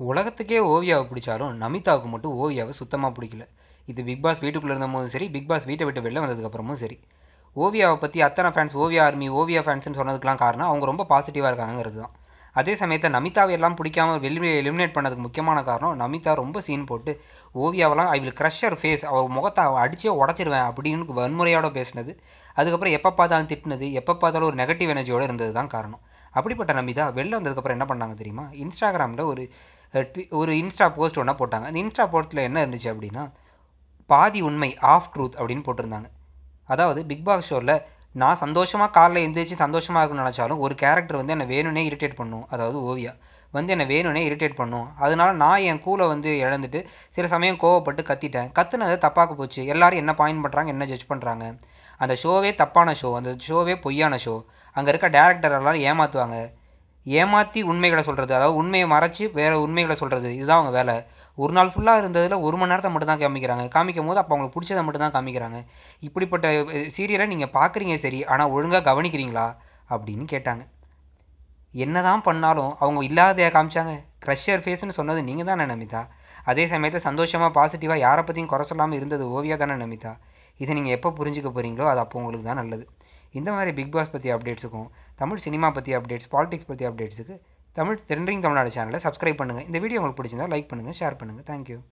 உலகத்துக்கே ஓவியாவை பிடிச்சாலும் நமிதாவுக்கு மட்டும் ஓவியாவை சுத்தமாக பிடிக்கல. இது பிக் பாஸ் வீட்டுக்குள்ளே இருந்தபோதும் சரி பிக் பாஸ் வீட்டை விட்டு வெளில வந்ததுக்கப்புறமும் சரி. ஓவியாவை பற்றி அத்தனை ஃபேன்ஸ் ஓவியா ஆர்மி ஓவியா ஃபேன்ஸ்னு சொன்னதுக்கெலாம் காரணம் அவங்க ரொம்ப பாசிட்டிவாக இருக்காங்கிறது தான். அதே சமயத்தில் நமிதாவை எல்லாம் பிடிக்காம வெளியே எலிமினேட் பண்ணதுக்கு முக்கியமான காரணம் நமிதா ரொம்ப சீன் போட்டு ஓவியாவெல்லாம் I will crush her face அவள் முகத்தை அவள் அடிச்சே உடச்சிருவேன் அப்படின்னு வன்முறையோட பேசினது. அதுக்கப்புறம் எப்போ பார்த்தாலும் திட்டினது எப்போ பார்த்தாலும் ஒரு நெகட்டிவ் எனர்ஜியோடு இருந்தது தான் காரணம். அப்படிப்பட்ட நமிதா வெளில வந்ததுக்கப்புறம் என்ன பண்ணாங்க தெரியுமா? இன்ஸ்டாகிராமில் ஒரு ஒரு இன்ஸ்டா போஸ்ட் ஒன்றா போட்டாங்க. அந்த இன்ஸ்டா போஸ்ட்டில் என்ன இருந்துச்சு அப்படின்னா பாதி உண்மை ஆஃப் ட்ரூத் அப்படின்னு போட்டிருந்தாங்க. அதாவது பிக் பாஸ் ஷோவில் நான் சந்தோஷமாக காலைல எழுந்திரிச்சு சந்தோஷமாக இருக்குன்னு நினச்சாலும் ஒரு கேரக்டர் வந்து என்னை வேணும்னே இரிட்டேட் பண்ணும். அதாவது ஓவியா வந்து என்னை வேணும்னே இரிட்டேட் பண்ணும். அதனால நான் என் கூலை வந்து இழந்துட்டு சில சமயம் கோவப்பட்டு கத்திட்டேன். கத்துனது தப்பாக போச்சு. எல்லோரும் என்ன பாயிண்ட் பண்ணுறாங்க என்ன ஜட்ஜ் பண்ணுறாங்க அந்த ஷோவே தப்பான ஷோ அந்த ஷோவே பொய்யான ஷோ அங்கே இருக்க டேரக்டர் எல்லாம் ஏமாற்றுவாங்க ஏமாற்றி உண்மைகளை சொல்கிறது அதாவது உண்மையை மறைச்சி வேறு உண்மைகளை சொல்கிறது இதுதான் அவங்க வேலை. ஒரு நாள் ஃபுல்லாக இருந்ததில் ஒரு மணி நேரத்தை மட்டும் தான் காமிக்கிறாங்க. காமிக்கும் போது அப்போ அவங்களுக்கு பிடிச்சதை மட்டும் தான் காமிக்கிறாங்க. இப்படிப்பட்ட சீரியலை நீங்கள் பார்க்குறீங்க சரி ஆனால் ஒழுங்காக கவனிக்கிறீங்களா? அப்படின்னு கேட்டாங்க. என்ன தான் பண்ணாலும் அவங்க இல்லாதையா காமிச்சாங்க. க்ரஷர் ஃபேஸ்னு சொன்னது நீங்கள் தானே நமிதா? அதே சமயத்தில் சந்தோஷமாக பாசிட்டிவாக யாரை பற்றியும் குறை சொல்லாமல் இருந்தது ஓவியா தானே நமிதா? இதை நீங்கள் எப்போ புரிஞ்சுக்க போகிறீங்களோ அது அப்போ உங்களுக்கு தான் நல்லது. இந்த மாதிரி பிக் பாஸ் பற்றி அப்டேட்ஸுக்கும் தமிழ் சினிமா பற்றி அப்டேட்ஸ் பாலிடிக்ஸ் பற்றி அப்டேட்ஸுக்கு தமிழ் ட்ரெண்டிங் தமிழ்நாடு சேனலை சப்ஸ்கிரைப் பண்ணுங்கள் இந்த வீடியோ உங்களுக்கு பிடிச்சிருந்தா லைக் பண்ணுங்கள் ஷேர் பண்ணுங்கள் தேங்க்யூ